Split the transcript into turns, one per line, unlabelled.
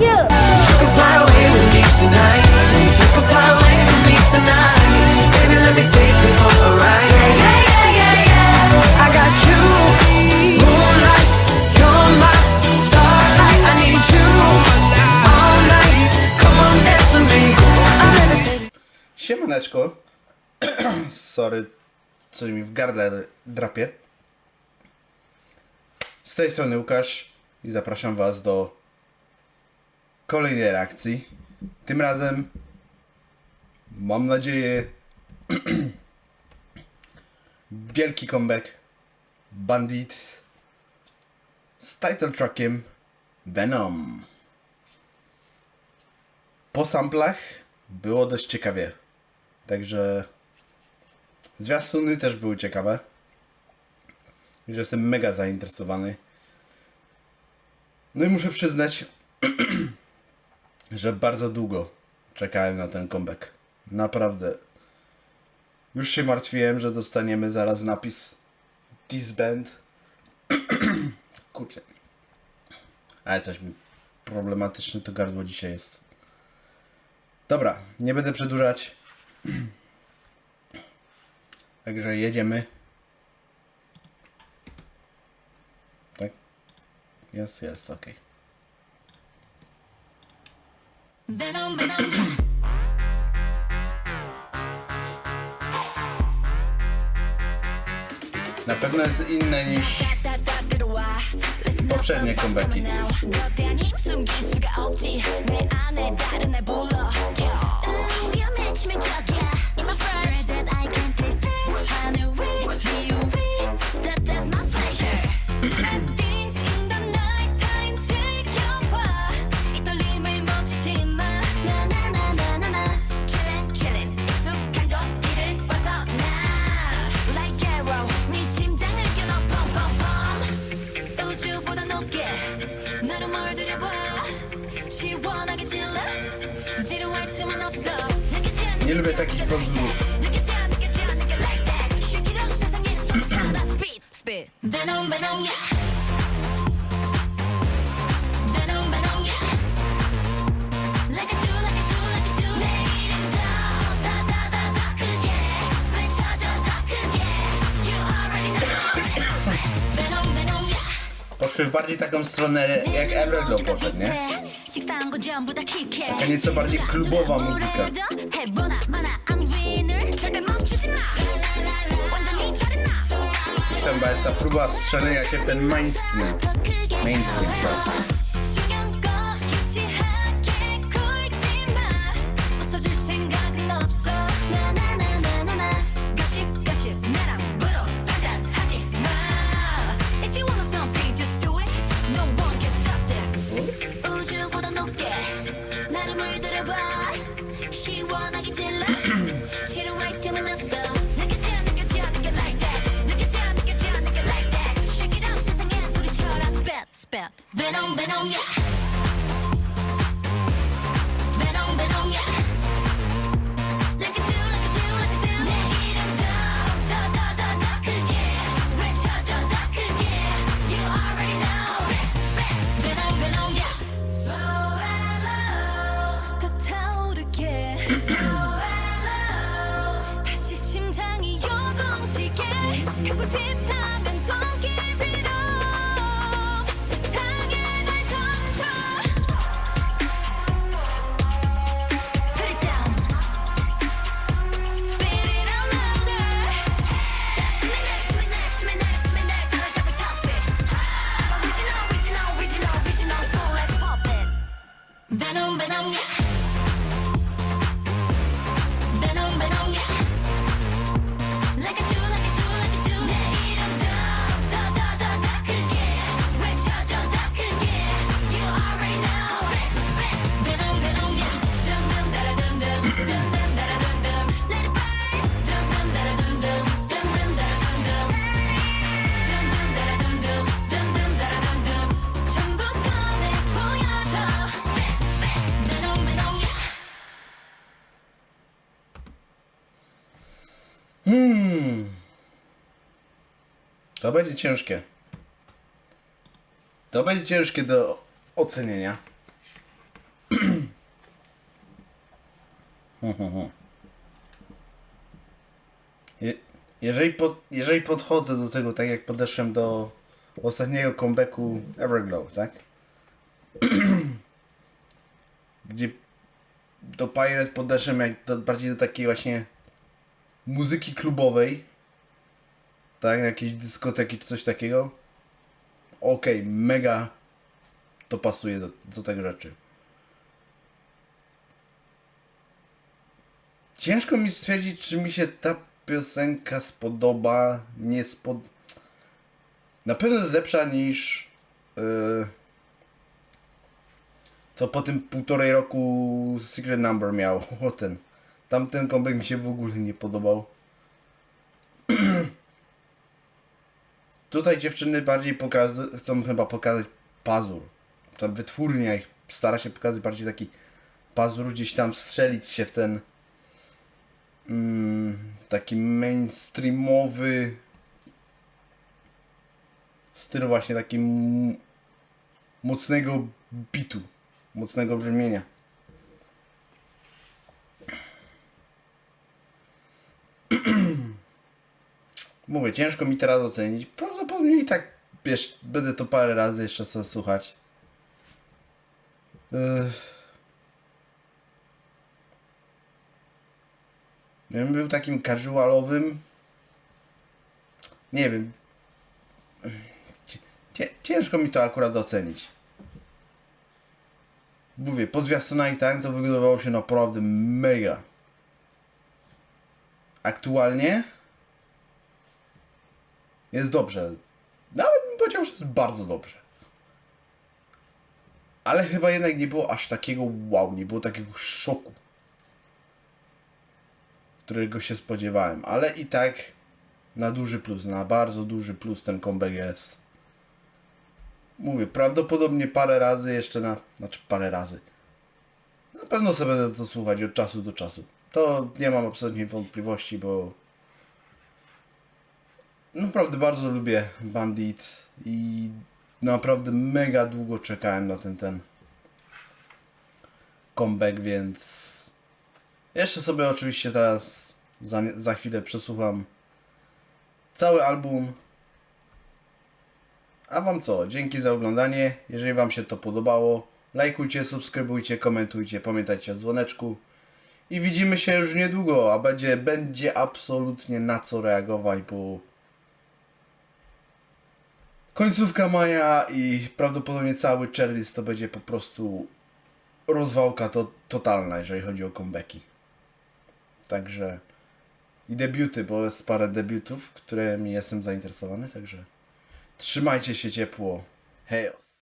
you.
Fly away with me tonight. Fly away with me tonight. Baby, let me take you for a ride. I got you, moonlight. You're my starlight. I need you all night. Come on, dance with me.
Siemaneczko. Sorry, coś mi w gardle drapie. Z tej strony Łukasz i zapraszam Was do kolejnej reakcji. Tym razem mam nadzieję wielki comeback Bandit z title trackiem Venom. Po samplach było dość ciekawie. Także zwiastuny też były ciekawe. Że jestem mega zainteresowany. No i muszę przyznać, że bardzo długo czekałem na ten comeback. Naprawdę. Już się martwiłem, że dostaniemy zaraz napis Disband. Kurczę. Ale coś mi problematyczne to gardło dzisiaj jest. Dobra, nie będę przedłużać. Także jedziemy. Tak? Jest, jest, okej.
Venom, venom, yeah.
Na pewno jest inne niż poprzednie comebacki.
아져 spit spit Venom Venom yeah Venom Venom yeah Like I do like I do like I do 내 이름 더더더더 크게 외쳐줘 더 크게 You already know Venom Venom yeah
Poszły w bardziej taką stronę jak Evergo poszedł, nie? Taka nieco bardziej klubowa muzyka. Chyba jest ta próba wstrzelenia się w ten mainstream. Mainstream, co?
Venom Venom yeah 갖고 싶다
To będzie ciężkie. To będzie ciężkie do ocenienia. Hmm, hmm, hmm. Jeżeli, pod, jeżeli podchodzę do tego tak jak podeszłem do ostatniego comebacku Everglow, tak? Gdzie do Pirate podeszłem jak do, bardziej do takiej właśnie muzyki klubowej tak? Jakiejś dyskoteki czy coś takiego. Okej, mega to pasuje do, do tego rzeczy. Ciężko mi stwierdzić, czy mi się ta piosenka spodoba, nie spod... Na pewno jest lepsza niż... Yy, co po tym półtorej roku Secret Number miał. O ten. Tamten kombek mi się w ogóle nie podobał. Tutaj dziewczyny bardziej pokaz- chcą chyba pokazać pazur. Ta wytwórnia ich stara się pokazać bardziej taki pazur, gdzieś tam strzelić się w ten mm, taki mainstreamowy styl właśnie taki mocnego bitu, mocnego brzmienia. Mówię, ciężko mi teraz ocenić. I tak, wiesz, będę to parę razy jeszcze sobie słuchać. Ech. Gdybym był takim casualowym. Nie wiem. Ciężko mi to akurat ocenić. Mówię, po zwiastunach i tak to wyglądało się naprawdę mega. Aktualnie jest dobrze. Powiedział, że jest bardzo dobrze. Ale chyba jednak nie było aż takiego wow, nie było takiego szoku którego się spodziewałem, ale i tak na duży plus, na bardzo duży plus ten comeback jest. Mówię, prawdopodobnie parę razy jeszcze na, znaczy parę razy. Na pewno sobie będę to słuchać od czasu do czasu. To nie mam absolutnie wątpliwości, bo naprawdę bardzo lubię Bandit i naprawdę mega długo czekałem na ten ten comeback, więc jeszcze sobie oczywiście teraz za, za chwilę przesłucham cały album. A wam co? Dzięki za oglądanie. Jeżeli wam się to podobało, lajkujcie, subskrybujcie, komentujcie, pamiętajcie o dzwoneczku. I widzimy się już niedługo, a będzie, będzie absolutnie na co reagować, bo końcówka maja i prawdopodobnie cały czerwiec to będzie po prostu rozwałka to totalna, jeżeli chodzi o comebacki. Także i debiuty, bo jest parę debiutów, którymi jestem zainteresowany, także trzymajcie się ciepło. Hejos!